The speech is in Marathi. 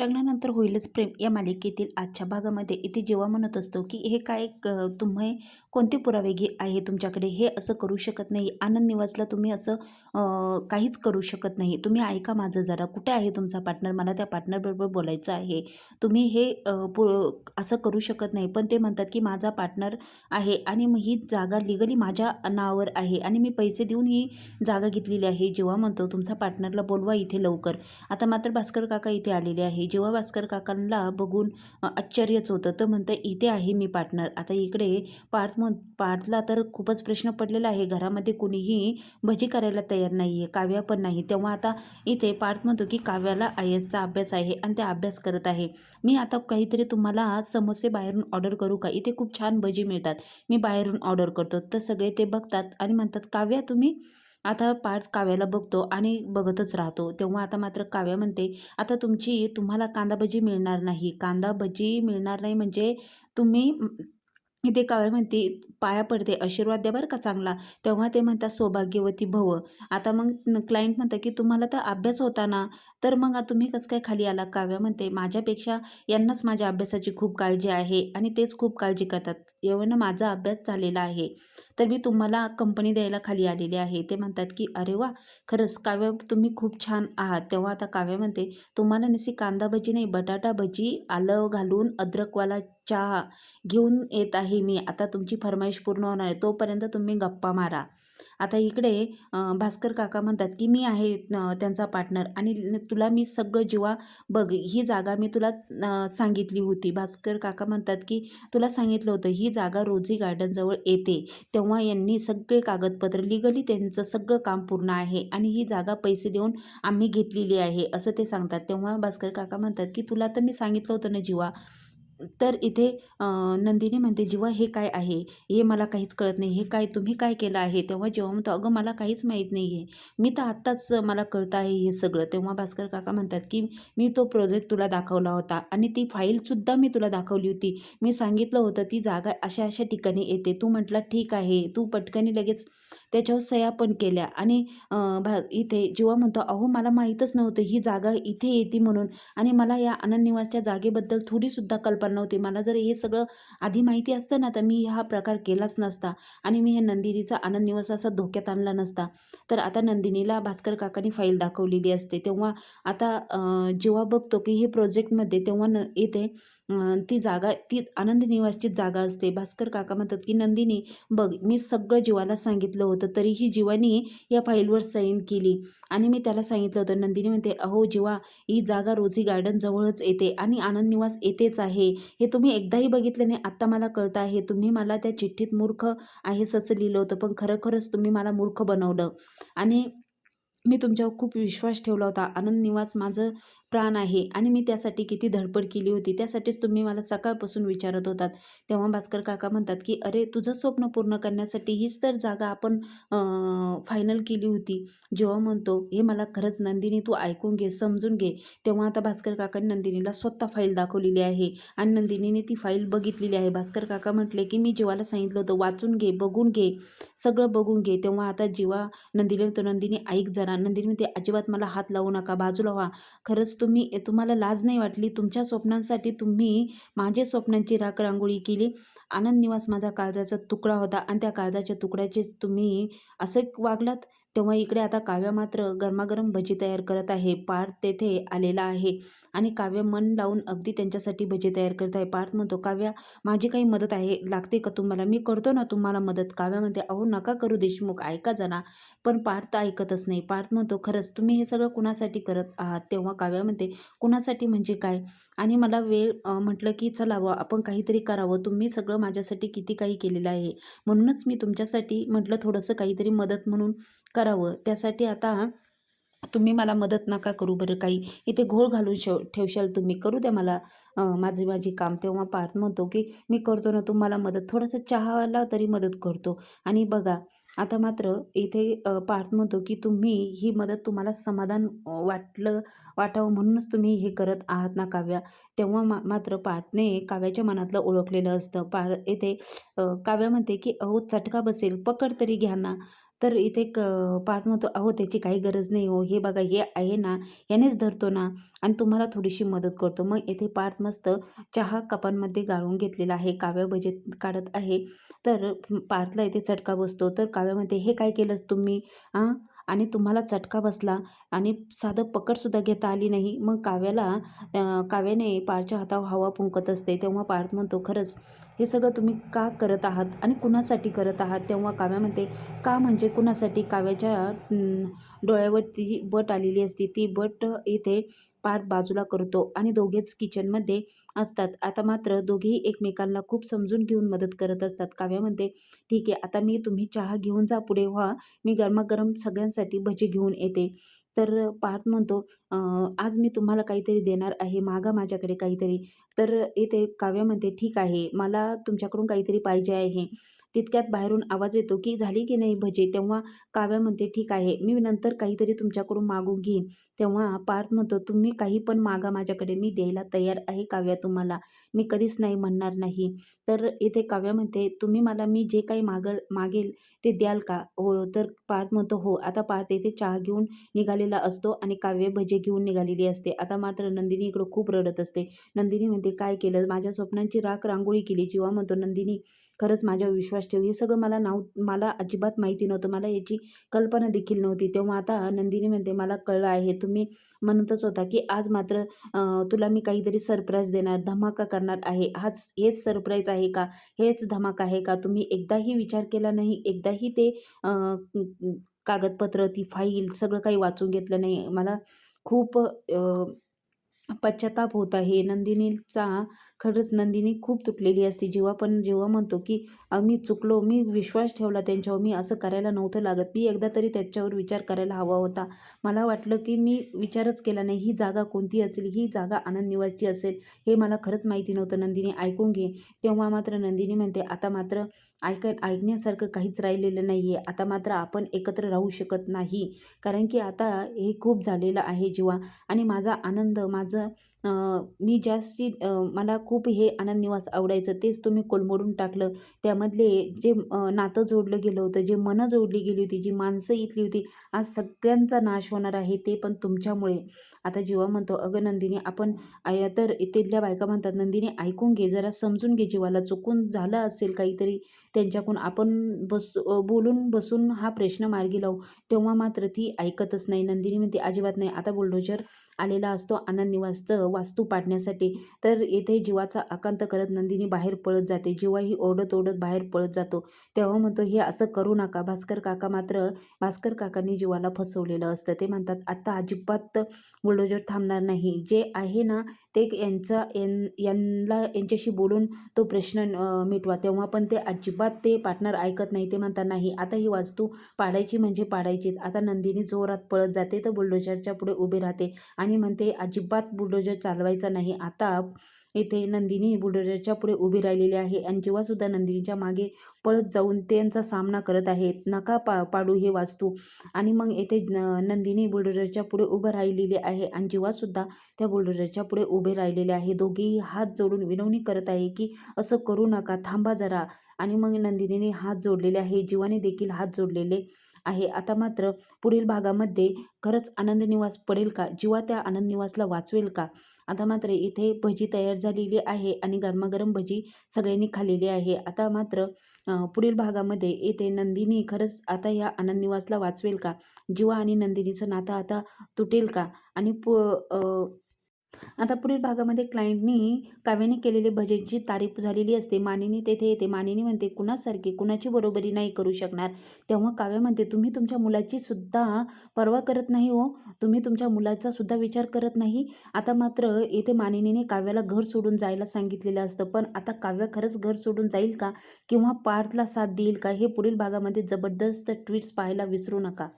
लग्नानंतर होईलच प्रेम या मालिकेतील आजच्या भागामध्ये. इथे जेव्हा म्हणत असतो की हे काय क- तुम्ही कोणते पुरावे घे आहे तुमच्याकडे? हे असं करू शकत नाही. आनंद निवासला तुम्ही असं काहीच करू शकत नाही. तुम्ही ऐका माझं जरा. कुठे आहे तुमचा पार्टनर मला त्या पार्टनरबरोबर बोलायचं आहे. तुम्ही हे पु असं करू शकत नाही. पण ते म्हणतात की माझा पार्टनर आहे आणि मग ही जागा लिगली माझ्या नावावर आहे आणि मी पैसे देऊन ही जागा घेतलेली आहे. जेव्हा म्हणतो तुमचा पार्टनरला बोलवा इथे लवकर. आता मात्र भास्कर काका इथे आलेले आहे. जेव्हा भास्कर काकांना बघून आश्चर्यच होतं. तर म्हणतं इथे आहे मी पार्टनर आता इकडे पार्थ म्हण पार्थला तर खूपच प्रश्न पडलेला आहे. घरामध्ये कुणीही भजी करायला तयार नाही आहे काव्या पण नाही. तेव्हा आता इथे पार्थ म्हणतो की काव्याला आय एसचा अभ्यास आहे आणि ते अभ्यास करत आहे. मी आता काहीतरी तुम्हाला समोसे बाहेरून ऑर्डर करू का? इथे खूप छान भजी मिळतात. मी बाहेरून ऑर्डर करतो. तर सगळे ते बघतात आणि म्हणतात काव्या तुम्ही आता पार्थ काव्याला बघतो आणि बघतच राहतो. तेव्हा आता मात्र काव्या म्हणते आता तुमची तुम्हाला कांदा भजी मिळणार नाही. कांदा भजी मिळणार नाही म्हणजे तुम्ही इथे काव्या म्हणते पाया पडते आशीर्वाद द्या बरं का चांगला. तेव्हा ते म्हणतात सौभाग्यवती भव. आता मग क्लायंट म्हणतात की तुम्हाला तर अभ्यास होता ना तर मग तुम्ही कसं काय खाली आला? काव्या म्हणते माझ्यापेक्षा यांनाच माझ्या अभ्यासाची खूप काळजी आहे आणि तेच खूप काळजी करतात. एवढं माझा अभ्यास झालेला आहे. तर मी तुम्हाला कंपनी द्यायला खाली आलेली आहे. ते म्हणतात की अरे वा खरंच काव्या तुम्ही खूप छान आहात. तेव्हा आता काव्या म्हणते तुम्हाला नसी कांदा भजी नाही बटाटा भजी आलं घालून अद्रकवाला चहा घेऊन येत आहे मी. आता तुमची फरमाईश पूर्ण होणार आहे. तोपर्यंत तुम्ही गप्पा मारा. आता इकडे भास्कर काका म्हणतात की मी आहे त्यांचा पार्टनर आणि तुला मी सगळं जीवा बघ ही जागा मी तुला सांगितली होती. भास्कर काका म्हणतात की तुला सांगितलं होतं ही जागा रोजी गार्डनजवळ येते. तेव्हा यांनी सगळे कागदपत्र लिगली त्यांचं सगळं काम पूर्ण आहे आणि ही जागा पैसे देऊन आम्ही घेतलेली आहे असं ते सांगतात. तेव्हा भास्कर काका म्हणतात की तुला तर मी सांगितलं होतं ना जीवा तर इथे नंदिनी म्हणते जेव्हा हे काय आहे? हे मला काहीच कळत नाही. हे काय तुम्ही काय केलं आहे? तेव्हा जेव्हा म्हणतो अगं मला काहीच माहीत नाही आहे मी तर आत्ताच मला कळतं आहे हे सगळं. तेव्हा भास्कर काका म्हणतात की मी तो प्रोजेक्ट तुला दाखवला होता आणि ती फाईलसुद्धा मी तुला दाखवली होती. मी सांगितलं होतं ती जागा अशा अशा ठिकाणी येते. तू म्हटला ठीक आहे. तू पटकनी लगेच त्याच्यावर सह्या पण केल्या. आणि भा इथे जेव्हा म्हणतो अहो मला माहीतच नव्हतं ही जागा इथे येते म्हणून. आणि मला या आनंद निवासच्या जागेबद्दल थोडीसुद्धा कल्पना नव्हती. मला जर हे सगळं आधी माहिती असतं ना तर मी हा प्रकार केलाच नसता. आणि मी हे नंदिनीचा आनंद निवास असा धोक्यात आणला नसता. तर आता नंदिनीला भास्कर काकांनी फाईल दाखवलेली असते. तेव्हा आता जेव्हा बघतो की हे प्रोजेक्टमध्ये तेव्हा न येते ती जागा ती आनंद निवासची जागा असते. भास्कर काका म्हणतात की नंदिनी बघ मी सगळं जीवाला सांगितलं होतं. तरीही जीवानी या फाईलवर साईन केली. आणि मी त्याला सांगितलं होतं नंदिनी म्हणते अहो जीवा ही जागा रोजी गार्डन जवळच येते आणि आनंद निवास येतेच आहे. हे तुम्ही एकदाही बघितलं नाही आत्ता मला कळतं आहे. तुम्ही मला त्या चिठ्ठीत मूर्ख आहेस असं लिहिलं होतं पण खरोखरच तुम्ही मला मूर्ख बनवलं. आणि मी तुमच्यावर खूप विश्वास ठेवला होता. आनंद निवास माझं प्राण आहे. आणि मी त्यासाठी किती धडपड केली होती त्यासाठीच तुम्ही मला सकाळपासून विचारत होतात. तेव्हा भास्कर काका म्हणतात की अरे तुझं स्वप्न पूर्ण करण्यासाठी हीच तर जागा आपण फायनल केली होती. जेव्हा म्हणतो हे मला खरंच नंदिनी तू ऐकून घे समजून घे. तेव्हा आता भास्कर काकांनी नंदिनीला स्वतः फाईल दाखवलेली आहे. आणि नंदिनीने ती फाईल बघितलेली आहे. भास्कर काका म्हटले की मी जीवाला सांगितलं होतं वाचून घे बघून घे. सगळं बघून घे. तेव्हा आता जीवा नंदिनी म्हणतो नंदिनी ऐक जरा. नंदिनी म्हणते अजिबात मला हात लावू नका बाजूला व्हा. खरंच तुम्ही तुम्हाला लाज नाही वाटली? तुमच्या स्वप्नांसाठी तुम्ही माझ्या स्वप्नांची राख रांगोळी केली. आनंद निवास माझा काळजाचा तुकडा होता आणि त्या काळजाच्या तुकड्याचे तुम्ही असं वागलात? तेव्हा इकडे आता काव्या मात्र गरमागरम भजी तयार करत आहे. पार्थ तेथे आलेला आहे आणि काव्य मन लावून अगदी त्यांच्यासाठी भजी तयार करत आहे. पार्थ म्हणतो काव्या माझी काही मदत आहे. लागते का तुम्हाला? मी करतो ना तुम्हाला मदत. काव्या म्हणते अहो नका करू देशमुख. ऐका जरा. पण पार्थ ऐकतच नाही. पार्थ म्हणतो खरंच तुम्ही हे सगळं कुणासाठी करत आहात? तेव्हा काव्या म्हणते कुणासाठी म्हणजे काय? आणि मला वेळ म्हटलं की चला आपण काहीतरी करावं. तुम्ही सगळं माझ्यासाठी किती काही केलेलं आहे. म्हणूनच मी तुमच्यासाठी म्हटलं थोडंसं काहीतरी मदत म्हणून करावं त्यासाठी आता तुम्ही मला मदत नका करू बरं काही. इथे घोळ घालून शेव ठेवशाल तुम्ही. करू द्या मला माझी माझी काम. तेव्हा पार्थ म्हणतो की मी करतो ना तुम्हाला मदत. थोडंसं चहाला तरी मदत करतो. आणि बघा आता मात्र इथे पार्थ म्हणतो की तुम्ही ही मदत तुम्हाला समाधान वाटलं वाटावं म्हणूनच तुम्ही हे करत आहात ना काव्या. तेव्हा मा मात्र पार्थने काव्याच्या मनातलं ओळखलेलं असतं. पार येथे काव्या म्हणते की अहो चटका बसेल. पकड तरी घ्या ना. तर इथे क पार्थ म्हणतो अहो त्याची काही गरज नाही. हो हे बघा हे आहे ना यानेच धरतो ना. आणि तुम्हाला थोडीशी मदत करतो. मग येथे पार्थ मस्त चहा कपांमध्ये गाळून घेतलेला आहे. काव्या भजे काढत आहे. तर पार्थला इथे चटका बसतो. तर काव्यामध्ये हे काय केलंस तुम्ही? हां आणि तुम्हाला चटका बसला आणि साधं पकडसुद्धा घेता आली नाही मग काव्याला काव्याने पारच्या हातावर हवा फुंकत असते तेव्हा पार्थ म्हणतो खरंच हे सगळं तुम्ही का करत आहात आणि कुणासाठी करत आहात? तेव्हा काव्या म्हणते का म्हणजे कुणासाठी? काव्याच्या डोळ्यावरती डोळ्यावर ती बट आलेली असती ती बट इथे पाठ बाजूला करतो आणि दोघेच किचनमध्ये असतात. आता मात्र दोघेही एकमेकांना खूप समजून घेऊन मदत करत असतात. काव्या म्हणते ठीक आहे आता मी तुम्ही चहा घेऊन जा पुढे व्हा. मी गरमागरम सगळ्यांसाठी भजी घेऊन येते. तर पार्थ म्हणतो आज मी तुम्हाला काहीतरी देणार आहे मागा माझ्याकडे काहीतरी. तर इथे काव्या म्हणते ठीक आहे मला तुमच्याकडून काहीतरी पाहिजे आहे. तितक्यात बाहेरून आवाज येतो की झाली की नाही भजे? तेव्हा काव्या म्हणते ठीक आहे मी नंतर काहीतरी तुमच्याकडून मागून घेईन. तेव्हा पार्थ म्हणतो तुम्ही काही पण मागा माझ्याकडे मी द्यायला तयार आहे काव्या तुम्हाला मी कधीच नाही म्हणणार नाही. तर इथे काव्या म्हणते तुम्ही मला मी जे काही मागल मागेल ते द्याल का? हो तर पार्थ म्हणतो हो आता पार्थ येथे चहा घेऊन आलेला असतो आणि काव्य भजे घेऊन निघालेली असते. आता मात्र नंदिनी इकडं खूप रडत असते. नंदिनी म्हणते काय केलं? माझ्या स्वप्नांची राख रांगोळी केली जीवा म्हणतो नंदिनी. खरंच माझ्यावर विश्वास ठेव. हे सगळं मला नाव मला अजिबात माहिती नव्हतं. मला याची कल्पना देखील नव्हती. तेव्हा आता नंदिनी म्हणते मला कळलं आहे. तुम्ही म्हणतच होता की आज मात्र तुला मी काहीतरी सरप्राईज देणार धमाका करणार आहे. हाच हेच सरप्राईज आहे का? हेच धमाका आहे का? तुम्ही एकदाही विचार केला नाही. एकदाही ते कागदपत्र ती फाईल सगळं काही वाचून घेतलं नाही. मला खूप पश्चाताप होत आहे. नंदिनीचा खरंच नंदिनी खूप तुटलेली असते. जेव्हा पण जेव्हा म्हणतो की मी चुकलो मी विश्वास ठेवला त्यांच्यावर मी असं करायला नव्हतं लागत. मी एकदा तरी त्याच्यावर विचार करायला हवा होता. मला वाटलं की मी विचारच केला नाही. ही जागा कोणती असेल? ही जागा आनंद निवासची असेल? हे मला खरंच माहिती नव्हतं. नंदिनी ऐकून घे. तेव्हा मात्र नंदिनी म्हणते आता मात्र ऐक ऐकण्यासारखं काहीच राहिलेलं नाही आहे आता मात्र आपण एकत्र राहू शकत नाही. कारण की आता हे खूप झालेलं आहे जेव्हा. आणि माझा आनंद माझं मी जास्ती मला खूप हे आनंद निवास आवडायचं तेच तुम्ही कोलमडून टाकलं. त्यामधले जे नातं जोडलं गेलं होतं जे मनं जोडली गेली होती जी माणसं इथली होती आज सगळ्यांचा नाश होणार आहे ते पण तुमच्यामुळे. आता जेव्हा म्हणतो अगं नंदिनी आपण तर तिथल्या बायका म्हणतात नंदिनी ऐकून घे जरा समजून घे जीवाला चुकून झालं असेल काहीतरी त्यांच्याकडून आपण बस बोलून बसून हा प्रश्न मार्गी लावू. तेव्हा मात्र ती ऐकतच नाही. नंदिनी म्हणते अजिबात नाही आता बुलडोजर आलेला असतो आनंद निवास निवासचं वास्तू पाडण्यासाठी. तर येथे जीवाचा आकांत करत नंदिनी बाहेर पळत जाते. जीवाही ओरडत ओरडत बाहेर पळत जातो तेव्हा म्हणतो हे असं करू नका. भास्कर काका मात्र भास्कर काकांनी जीवाला फसवलेलं असतं. ते म्हणतात आत्ता अजिबात बुलडोजर थांबणार नाही. जे आहे ना ते यांचा यां यांना यांच्याशी बोलून तो प्रश्न मिटवा. तेव्हा पण ते अजिबात ते पार्टनर ऐकत नाही. ते म्हणतात नाही आता ही वास्तू पाडायची म्हणजे पाडायची आता नंदिनी जोरात पळत जाते तर बुलडोजरच्या पुढे उभे राहते आणि म्हणते अजिबात बुलडोजर चालवायचा नाही. आता इथे नंदिनी बुलडोजरच्या पुढे उभी राहिलेली आहे आणि जेव्हासुद्धा नंदिनीच्या मागे पळत जाऊन त्यांचा सामना करत आहेत नका पा पाडू हे वास्तू. आणि मग येथे न- नंदिनी बुलडोजरच्या पुढे उभं राहिलेली आहे आणि जेव्हासुद्धा त्या बुलडोजरच्या पुढे उभे राहिलेले आहे दोघेही हात जोडून विनवणी करत आहे की असं करू नका थांबा जरा. आणि मग नंदिनीने हात जोडलेले आहे. जीवाने देखील हात जोडलेले आहे. आता मात्र पुढील भागामध्ये खरंच आनंद निवास पडेल का? जीवा त्या आनंद निवासला वाचवेल का? आता मात्र इथे भजी तयार झालेली आहे आणि गरमागरम भजी सगळ्यांनी खाल्लेली आहे. आता मात्र पुढील भागामध्ये येथे नंदिनी खरंच आता या आनंद निवासला वाचवेल का? जीवा आणि नंदिनीचं नातं आता तुटेल का? आणि पु आता पुढील भागामध्ये क्लायंटनी काव्याने केलेले भजेची तारीफ झालेली असते. मानिनी तेथे येते. मानिनी म्हणते कुणासारखी? कुणाची बरोबरी नाही करू शकणार? तेव्हा काव्य म्हणते तुम्ही तुमच्या मुलाची सुद्धा पर्वा करत नाही हो. तुम्ही तुमच्या मुलाचा सुद्धा विचार करत नाही. आता मात्र येथे मानिनीने काव्याला घर सोडून जायला सांगितलेलं असतं. पण आता काव्य खरंच घर सोडून जाईल का? किंवा पार्थला साथ देईल का? हे पुढील भागामध्ये जबरदस्त ट्विट्स पाहायला विसरू नका.